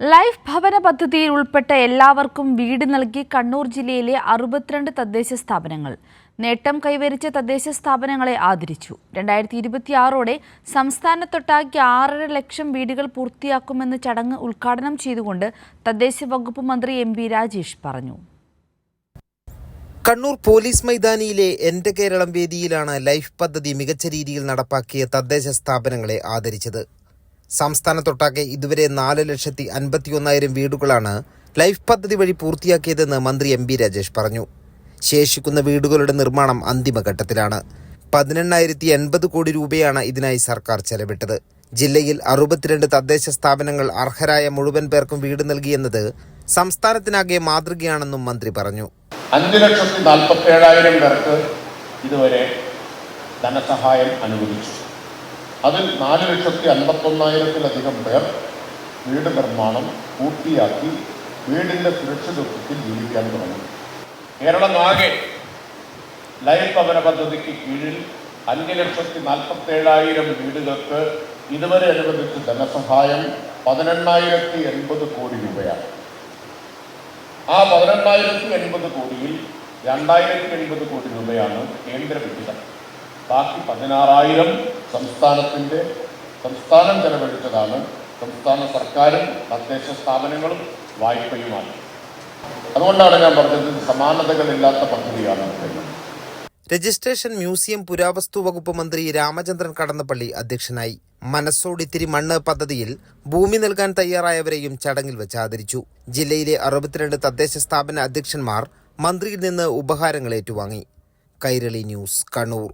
Life ഭവന പദ്ധതിയിൽ ഉൾപ്പെട്ട എല്ലാവർക്കും വീട് നൽകി കണ്ണൂർ ജില്ലയിലെ അറുപത്തിരണ്ട് തദ്ദേശ സ്ഥാപനങ്ങൾ. നേട്ടം കൈവരിച്ച തദ്ദേശ സ്ഥാപനങ്ങളെ ആദരിച്ചു. രണ്ടായിരത്തി ഇരുപത്തിയാറോടെ സംസ്ഥാനത്തൊട്ടാക്കി ആറര ലക്ഷം വീടുകൾ പൂർത്തിയാക്കുമെന്ന് ചടങ്ങ് ഉദ്ഘാടനം ചെയ്തുകൊണ്ട് തദ്ദേശ വകുപ്പ് മന്ത്രി എം വി രാജേഷ് പറഞ്ഞു. കണ്ണൂർ പോലീസ് മൈതാനിയിലെ എന്റെ കേരളം വേദിയിലാണ് ലൈഫ് പദ്ധതി മികച്ച രീതിയിൽ നടപ്പാക്കിയ തദ്ദേശ സ്ഥാപനങ്ങളെ ആദരിച്ചത്. സംസ്ഥാനത്തൊട്ടാകെ ഇതുവരെ നാല് ലക്ഷത്തി അൻപത്തിയൊന്നായിരം വീടുകളാണ് ലൈഫ് പദ്ധതി വഴി പൂർത്തിയാക്കിയതെന്ന് മന്ത്രി എം ബി രാജേഷ് പറഞ്ഞു. ശേഷിക്കുന്ന വീടുകളുടെ നിർമ്മാണം അന്തിമഘട്ടത്തിലാണ്. പതിനെണ്ണായിരത്തി എൺപത് കോടി രൂപയാണ് ഇതിനായി സർക്കാർ ചെലവിട്ടത്. ജില്ലയിൽ അറുപത്തിരണ്ട് തദ്ദേശ സ്ഥാപനങ്ങൾ അർഹരായ മുഴുവൻ പേർക്കും വീട് നൽകിയെന്നത് സംസ്ഥാനത്തിനാകെ മാതൃകയാണെന്നും മന്ത്രി പറഞ്ഞു. അഞ്ച് ലക്ഷത്തി നാൽപ്പത്തി ഏഴായിരം പേർക്ക് ഇതുവരെ ധനസഹായം അനുവദിച്ചു അതിൽ നാല് ലക്ഷത്തി അൻപത്തൊന്നായിരത്തിലധികം പേർ വീട് നിർമ്മാണം പൂർത്തിയാക്കി വീടിന്റെ സുരക്ഷിതത്വത്തിൽ ജീവിക്കാൻ തുടങ്ങി. കേരളം ആകെ ലൈഫ് ഭവന പദ്ധതിക്ക് കീഴിൽ അഞ്ച് ലക്ഷത്തി നാൽപ്പത്തി ഏഴായിരം വീടുകൾക്ക് ഇതുവരെ അനുവദിച്ച ധനസഹായം പതിനെണ്ണായിരത്തി എൺപത് കോടി രൂപയാണ്. ആ പതിനെണ്ണായിരത്തി എൺപത് കോടിയിൽ രണ്ടായിരത്തി എൺപത് കോടി രൂപയാണ് കേന്ദ്രവിഹിതം ബാക്കി പതിനാറായിരം സംസ്ഥാനത്തിന്റെ സംസ്ഥാനം ചെലവഴിച്ചതാണ്. സംസ്ഥാന സർക്കാരും തദ്ദേശ സ്ഥാപനങ്ങളും വായ്പയുമാണ്. അതുകൊണ്ടാണ് ഞാൻ പറഞ്ഞത് സമാനതകളില്ലാത്ത പദ്ധതിയാണ്. രജിസ്ട്രേഷൻ മ്യൂസിയം പുരാവസ്തു വകുപ്പ് മന്ത്രി രാമചന്ദ്രൻ കടന്നപ്പള്ളി അധ്യക്ഷനായി. മനസ്സോടിത്തിരി മണ്ണ് പദ്ധതിയിൽ ഭൂമി നൽകാൻ തയ്യാറായവരെയും ചടങ്ങിൽ വെച്ച് ആദരിച്ചു. ജില്ലയിലെ അറുപത്തിരണ്ട് തദ്ദേശ സ്ഥാപന അധ്യക്ഷന്മാർ മന്ത്രിയിൽ നിന്ന് ഉപഹാരങ്ങൾ ഏറ്റുവാങ്ങി. കൈരളി ന്യൂസ് കണ്ണൂർ.